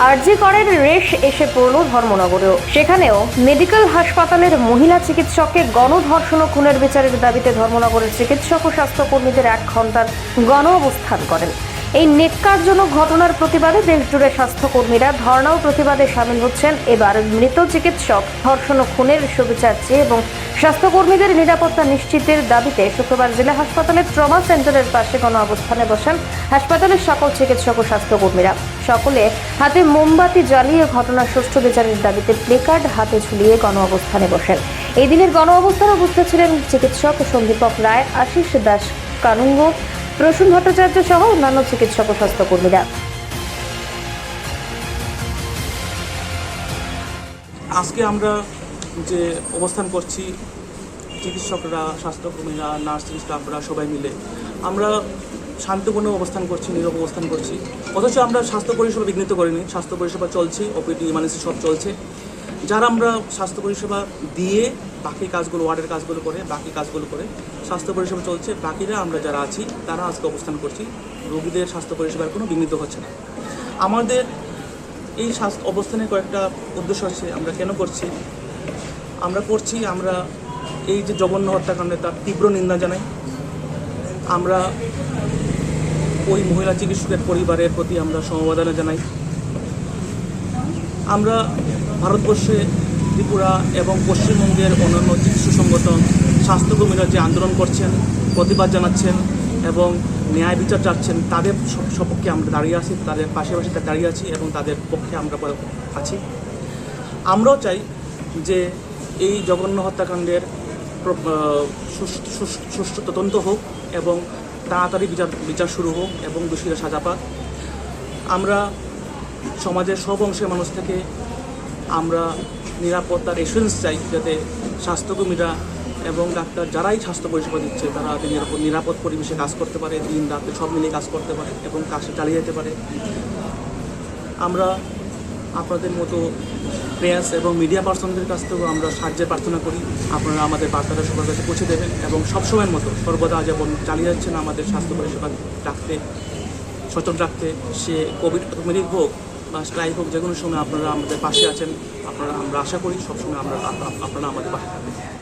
আরজি করের রেশ এসে পড়ল ধর্মনগরেও। সেখানেও মেডিকেল হাসপাতালের মহিলা চিকিৎসককে গণধর্ষণ ও খুনের বিচারের দাবিতে ধর্মনগরের চিকিৎসক ও স্বাস্থ্যকর্মীদের এক ঘণ্টার গণ অবস্থান করেন। এই নেটকারজনক ঘটনার প্রতিবাদে দেশজুড়ে স্বাস্থ্যকর্মীরা ধর্ণা ও প্রতিবাদে সামিল হচ্ছেন। এবার মৃত চিকিৎসক ধর্ষণ ও খুনের সুবিচার চেয়ে এবং স্বাস্থ্যকর্মীদের নিরাপত্তা নিশ্চিতের দাবিতে শুক্রবার জেলা হাসপাতালের ট্রমা সেন্টারের পাশে গণ অবস্থানে বসেন হাসপাতালের সকল চিকিৎসক ও স্বাস্থ্যকর্মীরা। সকলে হাতে মোমবাতি জ্বালিয়ে ঘটনার সুষ্ঠু বিচারের দাবিতে প্লেকার্ড হাতে ঝুলিয়ে গণ অবস্থানে বসেন। এই দিনের গণ অবস্থানে উপস্থিত ছিলেন চিকিৎসক সন্দীপক রায়, আশিস দাস কানুঙ্গ প্রসূন ভট্টাচার্য সহ অন্যান্য চিকিৎসক ও স্বাস্থ্যকর্মীরা। আজকে আমরা যে অবস্থান করছি, চিকিৎসকরা, স্বাস্থ্যকর্মীরা, নার্সিং স্টাফরা সবাই মিলে, আমরা শান্তিপূর্ণ অবস্থান করছি, নীরব অবস্থান করছি। অথচ আমরা স্বাস্থ্য পরিষেবা বিঘ্নিত করিনি, স্বাস্থ্য পরিষেবা চলছে, ওপিডি, ইমার্জেন্সি সব চলছে। যারা আমরা স্বাস্থ্য পরিষেবা দিয়ে বাকি কাজগুলো, ওয়ার্ডের কাজগুলো করে, বাকি কাজগুলো করে স্বাস্থ্য পরিষেবা চলছে, বাকিরা আমরা যারা আছি, তারা আজকে অবস্থান করছি। রোগীদের স্বাস্থ্য পরিষেবার কোনো বিঘ্নিত হচ্ছে না। আমাদের এই স্বাস্থ্য অবস্থানের কয়েকটা উদ্দেশ্য আছে, আমরা কেন করছি? আমরা করছি, আমরা এই যে জঘন্য হত্যাকাণ্ডে তার তীব্র নিন্দা জানাই। আমরা ওই মহিলা চিকিৎসকের পরিবারের প্রতি আমরা সমবেদনা জানাই। আমরা ভারতবর্ষে, ত্রিপুরা এবং পশ্চিমবঙ্গের অন্যান্য চিকিৎসা সংগঠন স্বাস্থ্যকর্মীরা যে আন্দোলন করছেন, প্রতিবাদ জানাচ্ছেন এবং ন্যায় বিচার চাচ্ছেন, তাদের সপ- সপক্ষে আমরা দাঁড়িয়ে আছি, তাদের পাশে পাশে দাঁড়িয়ে আছি এবং তাদের পক্ষে আমরা আছি। আমরাও চাই যে এই জঘন্য হত্যাকাণ্ডের সুষ্ঠু তদন্ত হোক এবং তাড়াতাড়ি বিচার বিচার শুরু হোক এবং দোষীরা সাজা পাক। আমরা সমাজের সব অংশের মানুষ থেকে আমরা নিরাপত্তার এসুরেন্স চাই যাতে স্বাস্থ্যকর্মীরা এবং ডাক্তার যারাই স্বাস্থ্য পরিষেবা দিচ্ছে, তারা যাতে নিরাপদ পরিবেশে কাজ করতে পারে, দিন রাতে সব মিলিয়ে কাজ করতে পারে এবং কাজটা চালিয়ে যেতে পারে। আমরা আপনাদের মতো প্রেয়াস এবং মিডিয়া পার্সনদের কাছ থেকেও আমরা সাহায্যের প্রার্থনা করি। আপনারা আমাদের বার্তাটা সবার কাছে পৌঁছে দেবেন এবং সবসময়ের মতো সর্বদা যেমন চালিয়ে যাচ্ছেন আমাদের স্বাস্থ্য পরিষেবা রাখতে সচেতন রাখতে, সে কোভিড হোক বা স্ট্রাইক হোক যে কোনো সময় আপনারা আমাদের পাশে আছেন, আপনারা, আমরা আশা করি সবসময় আমরা আপনারা আমাদের পাশে থাকবেন।